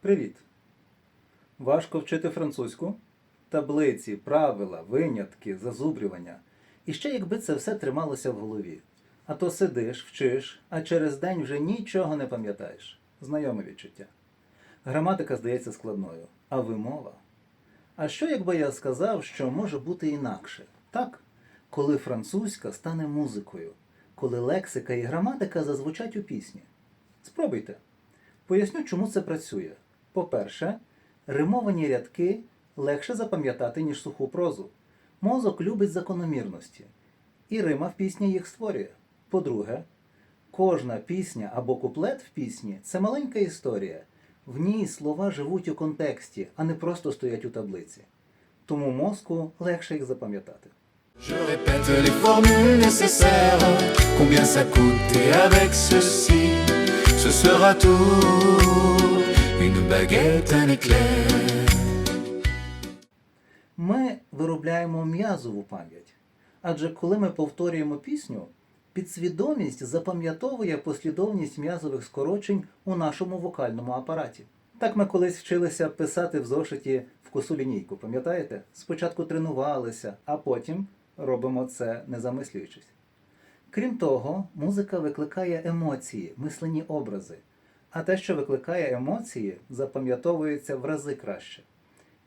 Привіт! Важко вчити французьку? Таблиці, правила, винятки, зазубрювання. І ще якби це все трималося в голові. А то сидиш, вчиш, а через день вже нічого не пам'ятаєш. Знайоме відчуття. Граматика здається складною, а вимова. А що якби я сказав, що може бути інакше? Так, коли французька стане музикою, коли лексика і граматика зазвучать у пісні. Спробуйте. Поясню, чому це працює. По-перше, римовані рядки легше запам'ятати, ніж суху прозу. Мозок любить закономірності, і рима в пісні їх створює. По-друге, кожна пісня або куплет в пісні це маленька історія. В ній слова живуть у контексті, а не просто стоять у таблиці. Тому мозку легше їх запам'ятати. Ce sera tout, une baguette, un éclair. Ми виробляємо м'язову пам'ять. Адже коли ми повторюємо пісню, підсвідомість запам'ятовує послідовність м'язових скорочень у нашому вокальному апараті. Так ми колись вчилися писати в зошиті в косу лінійку, пам'ятаєте? Спочатку тренувалися, а потім робимо це не замислюючись. Крім того, музика викликає емоції, мислені образи. А те, що викликає емоції, запам'ятовується в рази краще.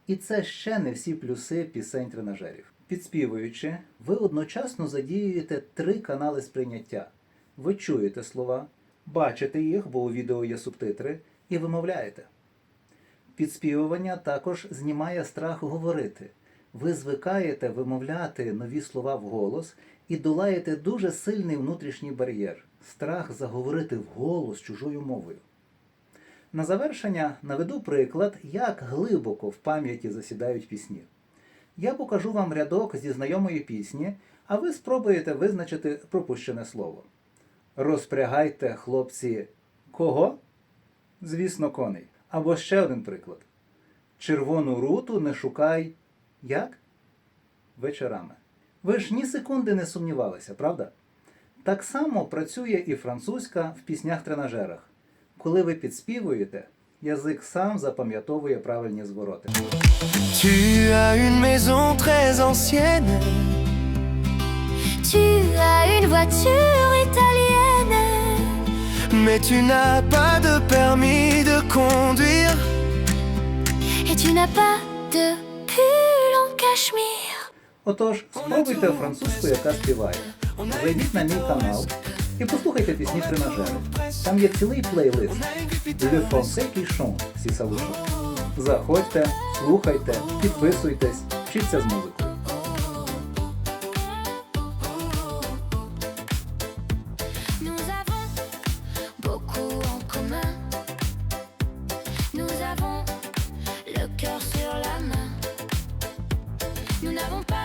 І це ще не всі плюси пісень тренажерів. Підспівуючи, ви одночасно задіюєте три канали сприйняття. Ви чуєте слова, бачите їх, бо у відео є субтитри, і вимовляєте. Підспівування також знімає страх говорити. Ви звикаєте вимовляти нові слова вголос і долаєте дуже сильний внутрішній бар'єр страх заговорити вголос чужою мовою. На завершення наведу приклад, як глибоко в пам'яті засідають пісні. Я покажу вам рядок зі знайомої пісні, а ви спробуєте визначити пропущене слово. Розпрягайте, хлопці, кого? Звісно, коней. Або ще один приклад. Червону руту не шукай. Як? Вечорами. Ви ж ні секунди не сумнівалися, правда? Так само працює і французька в піснях-тренажерах. Коли ви підспівуєте, язик сам запам'ятовує правильні звороти. Tu as une maison très ancienne, Tu as une voiture italienne, mais tu n'as pas de permis de conduire. et tu n'as pas de pull en cachemire. Отож, спробуйте французьку, яка співає. Зайдіть на мій канал і послухайте пісні тренажеру. Там є цілий плейлист Le Français qui chante всі салушок. Заходьте, слухайте, підписуйтесь, вчіться з музикою. Nous n'avons pas